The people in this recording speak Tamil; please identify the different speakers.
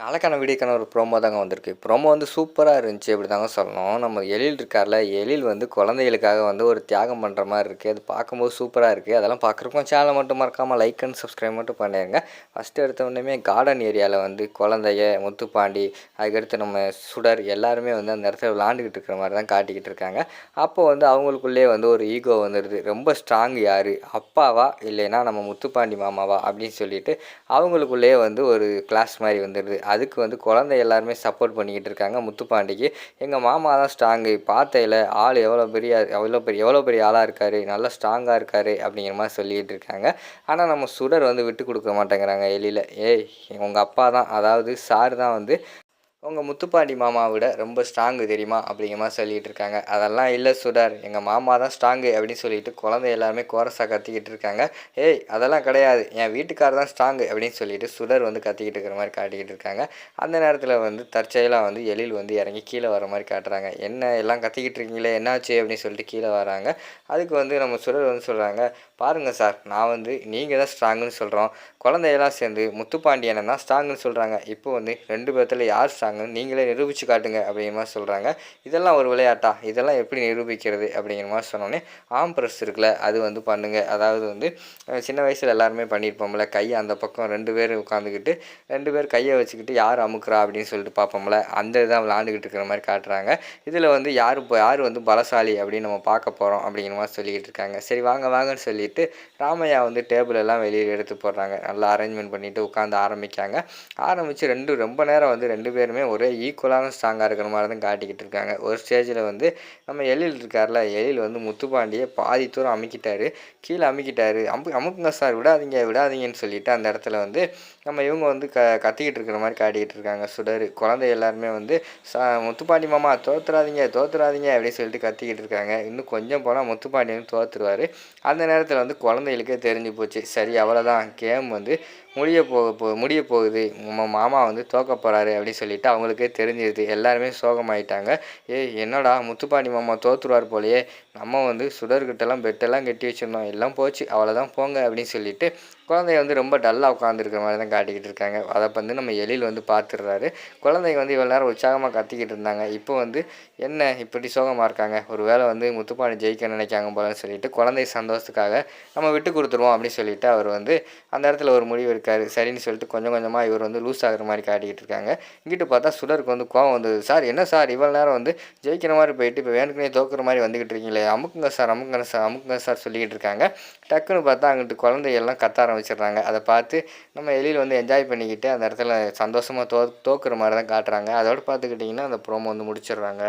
Speaker 1: நாளைக்கான வீடியோக்கான ஒரு ப்ரோமோ தாங்க வந்திருக்கு. ப்ரோமோ வந்து சூப்பராக இருந்துச்சு அப்படி தாங்க சொல்லணும். நம்ம எழில் இருக்கார்ல எழில் வந்து குழந்தைகளுக்காக வந்து ஒரு தியாகம் பண்ணுற மாதிரி இருக்குது அது பார்க்கும்போது சூப்பராக இருக்குது அதெல்லாம் பார்க்குறப்போ சேனலை மட்டும் மறக்காமல் லைக் அண்ட் சப்ஸ்கிரைப் மட்டும் பண்ணிடுங்க ஃபஸ்ட்டு எடுத்த உடனே கார்டன் ஏரியாவில் வந்து குழந்தைய முத்துப்பாண்டி அதுக்கடுத்து நம்ம சுடர் எல்லாருமே வந்து அந்த இடத்துல விளாண்டுக்கிட்டு இருக்கிற மாதிரி தான் காட்டிக்கிட்டு இருக்காங்க. அப்போ வந்து அவங்களுக்குள்ளே வந்து ஒரு ஈகோ வந்துடுது ரொம்ப ஸ்ட்ராங் யார்? அப்பாவா? இல்லைன்னா நம்ம முத்துப்பாண்டி மாமாவா? அப்படின்னு சொல்லிட்டு அவங்களுக்குள்ளேயே வந்து ஒரு கிளாஸ் மாதிரி வந்துடுது அதுக்கு வந்து குழந்தை எல்லாருமே சப்போர்ட் பண்ணிக்கிட்டு இருக்காங்க. முத்துப்பாண்டிக்கு. எங்கள் மாமா தான் ஸ்ட்ராங்கு பார்த்தையில் ஆள் எவ்வளோ பெரிய எவ்வளோ பெரிய எவ்வளோ பெரிய ஆளாக இருக்கார் நல்லா ஸ்ட்ராங்காக இருக்கார் அப்படிங்கிற மாதிரி சொல்லிக்கிட்டு இருக்காங்க. ஆனால் நம்ம சுடர் வந்து விட்டு கொடுக்க மாட்டேங்கிறாங்க எலியில். ஏய் உங்கள் அப்பா தான் அதாவது சார் தான் வந்து உங்கள் முத்துப்பாண்டி மாமாவை விட ரொம்ப ஸ்ட்ராங்கு தெரியுமா? அப்படிங்கிற மாதிரி சொல்லிகிட்டு இருக்காங்க. அதெல்லாம் இல்லை சுடர் எங்கள் மாமா தான் ஸ்ட்ராங்கு அப்படின்னு சொல்லிட்டு குழந்தை எல்லாருமே கோரஸாக கத்திக்கிட்டு இருக்காங்க. ஏய் அதெல்லாம் கிடையாது. என் வீட்டுக்கார் தான் ஸ்ட்ராங்கு அப்படின்னு சொல்லிட்டு சுடர் வந்து கத்திக்கிட்டு இருக்கிற மாதிரி காட்டிக்கிட்டு இருக்காங்க. அந்த நேரத்தில் வந்து தற்செயலாக வந்து எழில் வந்து இறங்கி கீழே வர மாதிரி காட்டுறாங்க. என்ன எல்லாம் கத்திக்கிட்டு இருக்கீங்களே? என்னாச்சு? அப்படின்னு சொல்லிட்டு கீழே வராங்க. அதுக்கு வந்து நம்ம சுடர் வந்து சொல்கிறாங்க பாருங்கள் சார் நான் வந்து நீங்கள் தான் ஸ்ட்ராங்குன்னு சொல்கிறோம் குழந்தையெல்லாம் சேர்ந்து முத்துப்பாண்டியனை தான் ஸ்ட்ராங்குன்னு சொல்கிறாங்க இப்போ வந்து ரெண்டு பேர்த்தில் யார் ஸ்ட்ராங் நீங்களே நிரூபித்து காட்டுங்க அப்படிங்கிற மாதிரி சொல்கிறாங்க இதெல்லாம் ஒரு விளையாட்டா? இதெல்லாம் எப்படி நிரூபிக்கிறது அப்படிங்கிற மாதிரி சொன்னோன்னே ஆம் ப்ரெஸ் இருக்குல்ல அது வந்து பண்ணுங்கள் அதாவது வந்து சின்ன வயசில் எல்லாருமே பண்ணியிருப்போம்ல கையை அந்த பக்கம் ரெண்டு பேர் உட்காந்துக்கிட்டு ரெண்டு பேர் கையை வச்சுக்கிட்டு யார் அமுக்குறா அப்படின்னு சொல்லிட்டு பார்ப்போம்ல அந்த இதான் விளாண்டுக்கிட்டு இருக்கிற மாதிரி காட்டுறாங்க. இதில் வந்து யார் இப்போ யார் வந்து பலசாலி அப்படின்னு நம்ம பார்க்க போகிறோம் அப்படிங்கிற மாதிரி சொல்லிக்கிட்டு இருக்காங்க. சரி வாங்க வாங்கன்னு சொல்லிட்டு ராமையா வந்து டேபிள் எல்லாம் வெளியில் எடுத்து போடுறாங்க. நல்லா அரேஞ்ச்மெண்ட் பண்ணிவிட்டு உட்காந்து ஆரம்பிக்காங்க ஆரம்பித்து ரெண்டு ரொம்ப நேரம் வந்து ரெண்டு பேருமே ஒரே ஈக்குவலான ஸ்ட்ராங்காக இருக்கிற மாதிரி தான் காட்டிக்கிட்டு இருக்காங்க. ஒரு ஸ்டேஜில் வந்து நம்ம எழில் இருக்கார்ல எழில் வந்து முத்துப்பாண்டியை பாதி தூரம் அமுக்கிட்டாரு கீழே அமுக்கிட்டாரு. அம்பு அமுக்குங்க சார் விடாதீங்க விடாதீங்கன்னு சொல்லிட்டு அந்த இடத்துல வந்து நம்ம இவங்க வந்து க கத்திக்கிட்டு இருக்கிற மாதிரி காட்டிக்கிட்டு இருக்காங்க. சுடர். குழந்தை எல்லாருமே வந்து சா முத்துப்பாண்டி மாமா தோத்துறாதீங்க தோத்துறாதீங்க அப்படின்னு சொல்லிட்டு கத்திக்கிட்டு இருக்காங்க. இன்னும் கொஞ்சம் போனால் முத்துப்பாண்டி வந்து தோத்துருவார். அந்த நேரத்தில் வந்து குழந்தைகளுக்கே தெரிஞ்சு போச்சு. சரி அவ்வளோதான் கேம் வந்து முடிய போக போ முடிய போகுது. நம்ம மாமா வந்து தோக்க போகிறாரு அப்படின்னு சொல்லிட்டு அவங்களுக்கே தெரிஞ்சிருது. எல்லாருமே சோகமாயிட்டாங்க. ஏய் என்னடா முத்துப்பாண்டி மாமா தோத்துருவார் போலையே. நம்ம வந்து சுடர்கிட்டலாம் பெட்டெல்லாம் கட்டி வச்சுருந்தோம். எல்லாம் போச்சு. அவ்வளோதான் போங்க அப்படின்னு சொல்லிட்டு குழந்தைய வந்து ரொம்ப டல்லாக உட்காந்துருக்கிற மாதிரி தான் காட்டிக்கிட்டு இருக்காங்க. அதை வந்து நம்ம எழில் வந்து பார்த்துடுறாரு. குழந்தைங்க வந்து இவ்வளோ நேரம் உற்சாகமாக கத்திக்கிட்டு இருந்தாங்க. இப்போ வந்து என்ன இப்படி சோகமாக இருக்காங்க? ஒரு வேளை வந்து முத்துப்பாண்டி ஜெயிக்க நினைக்காங்க போலன்னு சொல்லிட்டு குழந்தை சந்தோஷத்துக்காக நம்ம விட்டு கொடுத்துருவோம் அப்படின்னு சொல்லிட்டு அவர் வந்து அந்த இடத்துல ஒரு முடிவு இருக்காரு. சரின்னு சொல்லிட்டு கொஞ்சம் கொஞ்சமாக இவர் வந்து லூஸ் ஆகிற மாதிரி காட்டிக்கிட்டு இருக்காங்க. இங்கிட்டு பார்த்தா சுடருக்கு வந்து கோவம் வந்தது. சார் என்ன சார்? இவ்வளோ நேரம் வந்து ஜெயிக்கிற மாதிரி போயிட்டு இப்போ வேணுக்குனே தோக்குற மாதிரி வந்துக்கிட்டு இருக்கீங்களே. அமுக்குங்க சார் அமுக்குங்க சார் அமுக்குங்க சார் சொல்லிக்கிட்டு இருக்காங்க. டக்குன்னு பார்த்தா அங்கிட்டு குழந்தையெல்லாம் கத்த ஆரம்பிச்சிடுறாங்க. அதை பார்த்து நம்ம எளியில் வந்து என்ஜாய் பண்ணிக்கிட்டு அந்த இடத்துல சந்தோஷமாக தோ தோக்குற மாதிரி தான் காட்டுறாங்க. அதோடு பார்த்துக்கிட்டிங்கன்னா அந்த ப்ரோமோ வந்து முடிச்சிடுறாங்க.